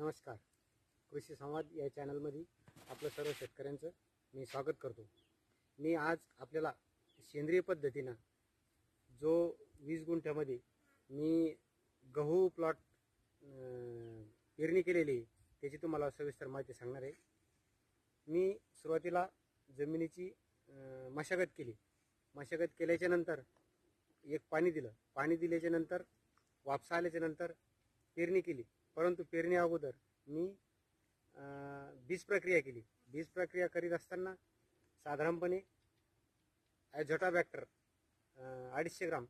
नमस्कार. कृषी संवाद या चॅनलमध्ये आपलं सर्व शेतकऱ्यांचं मी स्वागत करतो. मी आज आपल्याला सेंद्रिय पद्धतीनं जो वीस गुंठ्यामध्ये मी गहू प्लॉट पेरणी केलेली आहे त्याची तुम्हाला सविस्तर माहिती सांगणार आहे. मी सुरुवातीला जमिनीची मशागत केली. मशागत केल्याच्यानंतर एक पाणी दिलं. पाणी दिल्याच्या नंतर वापसा आल्याच्यानंतर पेरणी केली. परंतु पेरणी अगोदर मी बीज प्रक्रिया केली. बीज प्रक्रिया करीत असताना साधारणपणे ॲझोटा बॅक्टर अडीचशे ग्राम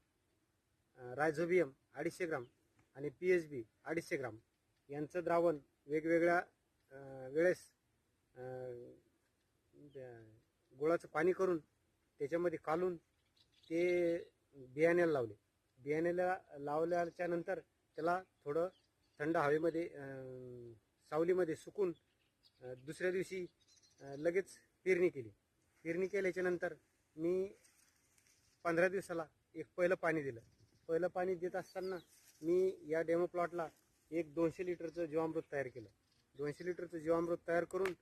रायझोबियम अडीचशे ग्राम आणि पी एच बी अडीचशे ग्राम यांचं द्रावण वेगवेगळ्या वेळेस गुळाचं पाणी करून त्याच्यामध्ये कालून ते बियाण्याला लावले. बियाण्याला लावल्याच्या नंतर त्याला थोडं थंड हवेमध्ये सावलीमध्ये सुकून दुसऱ्या दिवशी लगेच पेरणी केली. पेरणी केल्याच्यानंतर मी पंधरा दिवसाला एक पहिलं पाणी दिलं. पहिलं पाणी देत असताना मी या डेमो प्लॉटला एक दोनशे लिटरचं जीवामृत तयार केलं. दोनशे लिटरचं जीवामृत तयार करून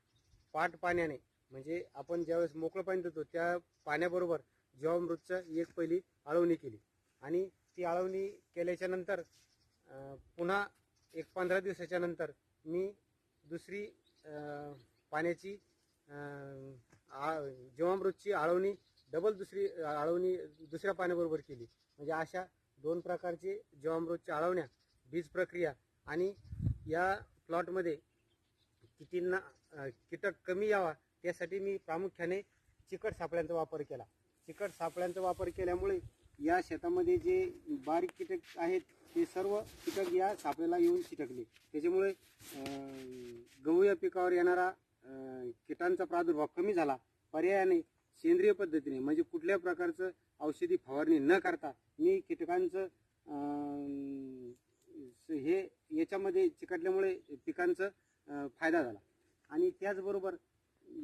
पाट पाण्याने म्हणजे आपण ज्यावेळेस मोकळं पाणी देतो त्या पाण्याबरोबर जीवामृतचं एक पहिली आळवणी केली. आणि ती आळवणी केल्याच्यानंतर पुन्हा एक पंधरा दिवसाच्या नंतर मी दुसरी पाण्याची जीवामृतची आळवणी डबल दुसरी आळवणी दुसऱ्या पाण्याबरोबर केली. म्हणजे अशा दोन प्रकारचे जीवामृतच्या आळवण्या बीज प्रक्रिया आणि या प्लॉटमध्ये किटींना कीटक कमी यावा त्यासाठी मी प्रामुख्याने चिकट सापळ्यांचा वापर केला. चिकट सापळ्यांचा वापर केल्यामुळे या शेतामध्ये जे बारीक कीटक आहेत ते सर्व कीटक या सापळ्याला येऊन चिटकले. त्याच्यामुळे गहू या पिकावर येणारा कीटांचा प्रादुर्भाव कमी झाला. पर्यायाने सेंद्रिय पद्धतीने म्हणजे कुठल्या प्रकारचं औषधी फवारणी न करता मी कीटकांचं हे याच्यामध्ये चिकटल्यामुळे पिकांचं फायदा झाला. आणि त्याचबरोबर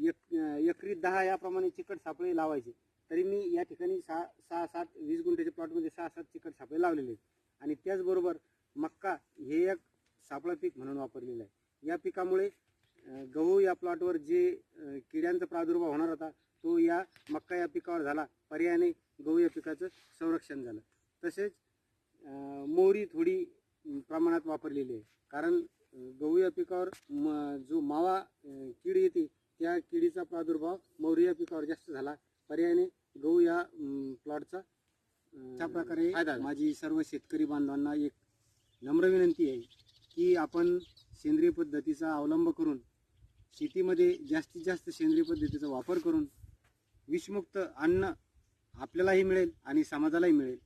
एक एक दहा याप्रमाणे चिकट सापळे लावायचे. तरी मी या ठिकाणी सहा सहा सात वीस गुंठ्याच्या प्लॉटमध्ये सहा सात चिकट सापळे लावलेले आहेत. आणि त्याचबरोबर मक्का हे एक सापळा पीक म्हणून वापरलेलं आहे. या पिकामुळे गहू या प्लॉटवर जे किड्यांचा प्रादुर्भाव होणार होता तो या मक्का या पिकावर झाला. पर्यायाने गहू या पिकाचं संरक्षण झालं. तसेच मोहरी थोडी प्रमाणात वापरलेली आहे. कारण गहू या पिकावर म- जो मावा कीड येते त्या किडीचा प्रादुर्भाव मोहरी या पिकावर जास्त झाला. पर्यायाने गहू या प्लॉटचा अशा प्रकारे. माझी सर्व शेतकरी बांधवांना एक नम्र विनंती आहे की आपण सेंद्रिय पद्धतीचा अवलंब करून शेतीमध्ये जास्तीत जास्त सेंद्रिय पद्धतीचा वापर करून विषमुक्त अन्न आपल्यालाही मिळेल आणि समाजालाही मिळेल.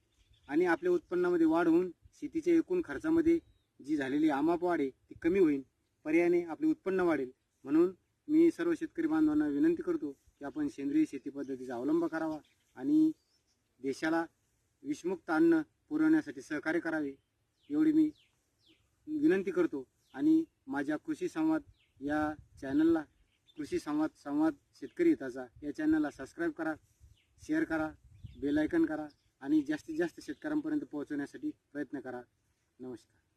आणि आपल्या उत्पन्नामध्ये वाढ होऊन शेतीच्या एकूण खर्चामध्ये जी झालेली आमाप वाढ आहे ती कमी होईल. पर्यायाने आपले उत्पन्न वाढेल. म्हणून मी सर्व शेतकरी बांधवांना विनंती करतो की आपण सेंद्रिय शेती पद्धतीचा अवलंब करावा आणि देशाला विषमुक्त अन्न पुरवण्यासाठी सहकार्य करावे एवढी मी विनंती करतो. आणि माझ्या कृषी संवाद या चॅनलला कृषी संवाद संवाद शेतकरी हिताचा या चॅनलला सबस्क्राईब करा शेअर करा बेलायकन करा आणि जास्तीत जास्त शेतकऱ्यांपर्यंत पोहोचवण्यासाठी प्रयत्न करा. नमस्कार.